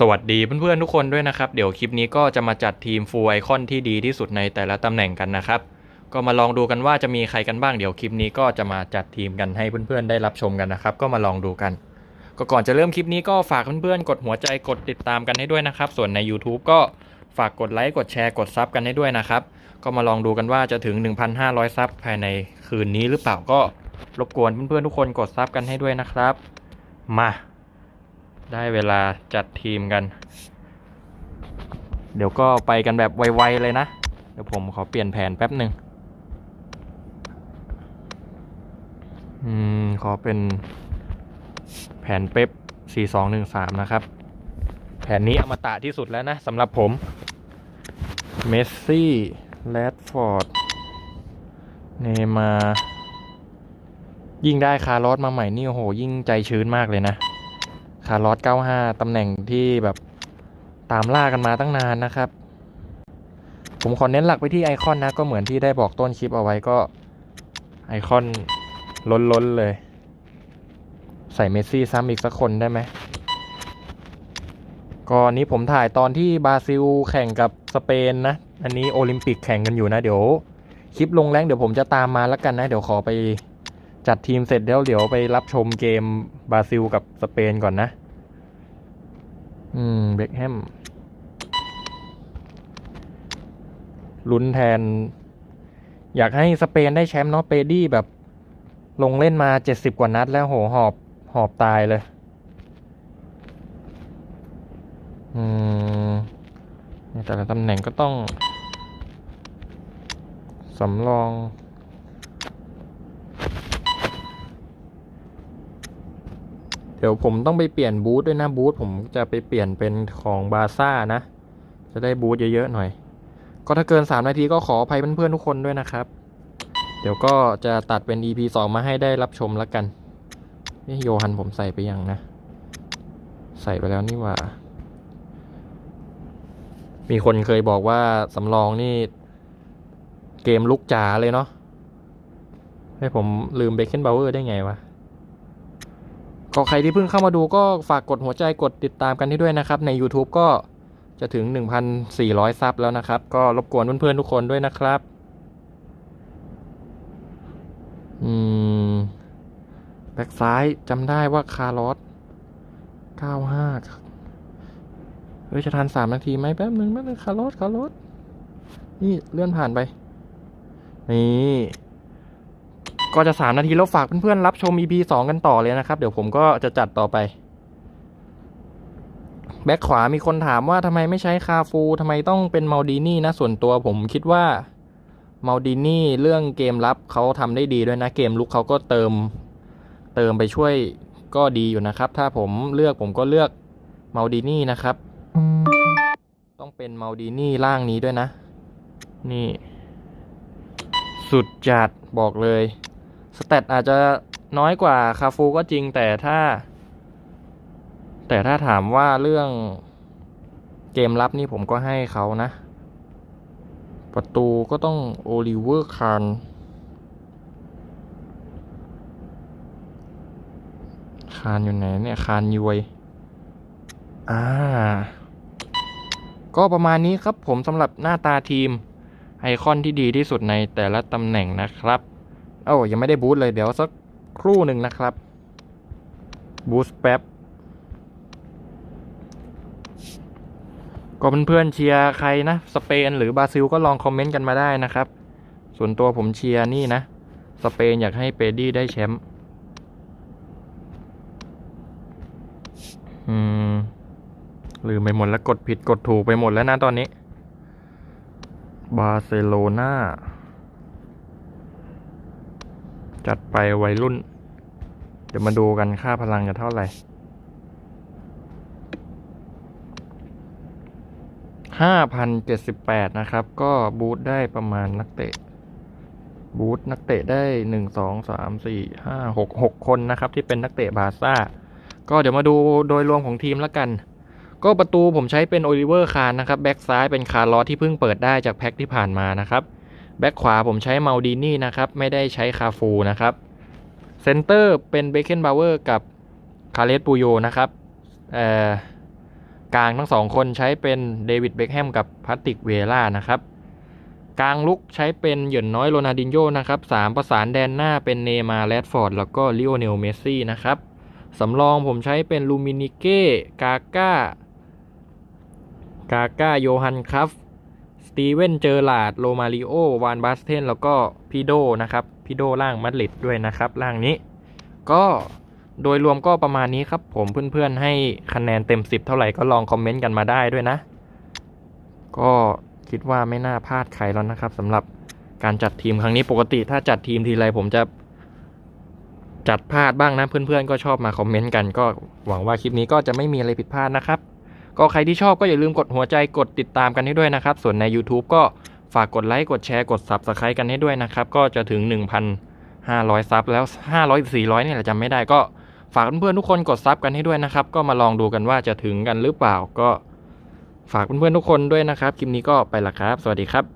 สวัสดีเพื่อนๆทุกคนด้วยนะครับ เดี๋ยวคลิปนี้ก็จะมาจัดทีมฟูลไอคอนที่ดีที่สุดในแต่ละตำแหน่งกันนะครับ ก็มาลองดูกันว่าจะมีใครกันบ้างเดี๋ยวคลิปนี้ก็จะมาจัดทีมกันให้เพื่อนๆได้รับชมกันนะครับ ก็มาลองดูกัน ก็ก่อนจะเริ่มคลิปนี้ก็ฝากเพื่อนๆกดหัวใจกดติดตามกันให้ด้วยนะครับ ส่วนใน YouTube ก็ฝากกดไลค์กดแชร์กดซับกันให้ด้วยนะครับ ก็มาลองดูกันว่าจะถึง 1,500 ซับภายในคืนนี้หรือเปล่าก็รบกวนเพื่อนๆทุกคนกดซับกันให้ด้วยนะครับ มา ได้เวลาจัดทีมกัน เดี๋ยวก็ไปกันแบบไวๆเลยนะ เดี๋ยวผมขอเปลี่ยนแผนแป๊บหนึ่งอืม ขอเป็นแผนเป๊ป4213 นะครับ แผนนี้อมตะที่สุดแล้วนะสำหรับผม เมสซี่ แรดฟอร์ด เนมา ยิ่งได้คาร์ลอสมาใหม่นี่โอ้โห ยิ่งใจชื้นมากเลยนะ คาร์ลอส95 ตำแหน่งที่แบบตามล่ากันมาตั้งนานนะครับ ผมขอเน้นหลักไปที่ไอคอนนะ ก็เหมือนที่ได้บอกต้นคลิปเอาไว้ก็ไอคอนล้นๆเลย ใส่เมสซี่ซ้ำอีกสักคนได้ไหมก็อันนี้ผมถ่ายตอนที่บราซิลแข่งกับสเปนนะ อันนี้โอลิมปิกแข่งกันอยู่นะ เดี๋ยว คลิปลงแรงเดี๋ยวผมจะตามมาแล้วกันนะ เดี๋ยวขอไป จัดทีมเสร็จแล้วเดี๋ยวไปรับชมเกมบราซิลกับสเปนก่อนนะ อืม เบคแฮมลุ้นแทน อยากให้สเปนได้แชมป์เนาะเปดี้แบบ ลงเล่นมาเจ็ดสิบกว่านัดแล้วโหหอบหอบตายเลย อืมแต่ละตำแหน่งก็ต้องสำรอง ดี๋ยวผมต้องไปเปลี่ยนบูธด้วยนะบูธผมจะไปเปลี่ยนเป็นของบาซ่านะ จะได้บูธเยอะๆหน่อย ก็ถ้าเกิน 3 นาทีก็ขออภัยเพื่อนๆทุกคนด้วยนะครับ เดี๋ยวก็จะตัดเป็น EP 2 มาให้ได้รับชมแล้วกันนี่โยฮันผมใส่ไปยังนะ ใส่ไปแล้วนี่ว่า มีคนเคยบอกว่าสำรองนี่ เกมลุกจ๋าเลยเนาะให้ผมลืมเบคเคนบาวเวอร์ได้ไงวะ ก็ใครที่เพิ่งเข้ามาดูก็ฝากกดหัวใจกดติดตามกันให้ด้วยนะครับ ใน YouTube ก็จะถึง 1,400 ซับแล้วนะครับ ก็รบกวนเพื่อนๆทุกคนด้วยนะครับ อืม แบ็กซ้ายจำได้ว่าคาร์ลอส95เฮ้ยจะทัน3นาทีไหมแป๊บนึงแป๊บนึงคาร์ลอสคาร์ลอสนี่เลื่อนผ่านไป นี่ ก็จะ 3 นาทีแล้วฝากเพื่อนๆรับชม EP 2 กันต่อเลยนะครับ เดี๋ยวผมก็จะจัดต่อไป แบ็คขวามีคนถามว่าทำไมไม่ใช้คาฟูทำไมต้องเป็นมาดินี่นะ ส่วนตัวผมคิดว่ามาดินี่เรื่องเกมรับเขาทำได้ดีด้วยนะ เกมลุกเขาก็เติม เติมไปช่วยก็ดีอยู่นะครับ ถ้าผมเลือกผมก็เลือกมาดินี่นะครับ ต้องเป็นมาดินี่ร่างนี้ด้วยนะ นี่ สุดจัดบอกเลย สเตตอาจจะน้อยกว่าคาฟูก็จริงแต่ถ้า แต่ถ้าถามว่าเรื่องเกมรับนี่ผมก็ให้เขานะ ประตูก็ต้องโอลิเวอร์คาร์นคารอยู่ไหนเนี่ยคารยวย อ่า ก็ประมาณนี้ครับผมสำหรับหน้าตาทีม ไอคอนที่ดีที่สุดในแต่ละตำแหน่งนะครับ เอ้ายังไม่ได้บูตเลยเดี๋ยวสักครู่หนึ่งนะครับบูสแป๊บก็เพื่อนๆเชียร์ใครนะ สเปนหรือบราซิลก็ลองคอมเมนต์กันมาได้นะครับ ส่วนตัวผมเชียร์นี่นะ สเปนอยากให้เปดี้ได้แชมป์อืมลืมไปหมดแล้วกดผิดกดถูกไปหมดแล้วนะตอนนี้ บาร์เซโลนา จัดไปวัยรุ่น เดี๋ยวมาดูกันค่าพลังจะเท่าไหร่ห้าพันเจ็ดสิบแปดนะครับ ก็บูทได้ประมาณนักเตะ บูทนักเตะได้หนึ่งสองสามสี่ห้าหกหกคนนะครับ ที่เป็นนักเตะบาซ่า ก็เดี๋ยวมาดูโดยรวมของทีมแล้วกัน ก็ประตูผมใช้เป็นโอลิเวอร์คาร์นะครับ แบ็กซ้ายเป็นคาร์ลอสที่เพิ่งเปิดได้จากแพ็คที่ผ่านมานะครับ แบ็กขวาผมใช้เมาดีนี่นะครับ ไม่ได้ใช้คาฟูนะครับเซนเตอร์เป็นเบคเคนบาวเวอร์กับคาเลสปูโยนะครับเอ่อกลางทั้งสองคนใช้เป็นเดวิดเบคแฮมกับพาติกเวล่านะครับกลางลุกใช้เป็นหยินน้อยโรนัลดินโญ่นะครับสามประสานแดนหน้าเป็นเนมาแรดฟอร์ดแล้วก็ลิโอเนลเมสซี่นะครับสำรองผมใช้เป็นลูมินิเก้กาก้ากาก้าโยฮันครับ ตีเวนเจอร์ลาดโรมาริโอวานบาสเทนแล้วก็พีโดนะครับพีโดล่างมัดริดด้วยนะครับล่างนี้ ก็โดยรวมก็ประมาณนี้ครับ ผมเพื่อนๆให้คะแนนเต็ม 10 เท่าไหร่ก็ลองคอมเมนต์กันมาได้ด้วยนะ ก็คิดว่าไม่น่าพลาดใครแล้วนะครับสำหรับการจัดทีมครั้งนี้ปกติถ้าจัดทีมทีไรผมจะจัดพลาดบ้างนะเพื่อนๆก็ชอบมาคอมเมนต์กันก็หวังว่าคลิปนี้ก็จะไม่มีอะไรผิดพลาดนะครับ ก็ใครที่ชอบก็อย่าลืมกดหัวใจกดติดตามกันให้ด้วยนะครับ ส่วนใน YouTube ก็ฝากกดไลค์กดแชร์กด Subscribe กันให้ด้วยนะครับ ก็จะถึง 1,500 ซับแล้ว 500 400เนี่ยแหละจำไม่ได้ก็ฝากเพื่อนๆทุกคนกดซับกันให้ด้วยนะครับ ก็มาลองดูกันว่าจะถึงกันหรือเปล่าก็ฝากเพื่อนๆทุกคนด้วยนะครับ คลิปนี้ก็ไปละครับ สวัสดีครับ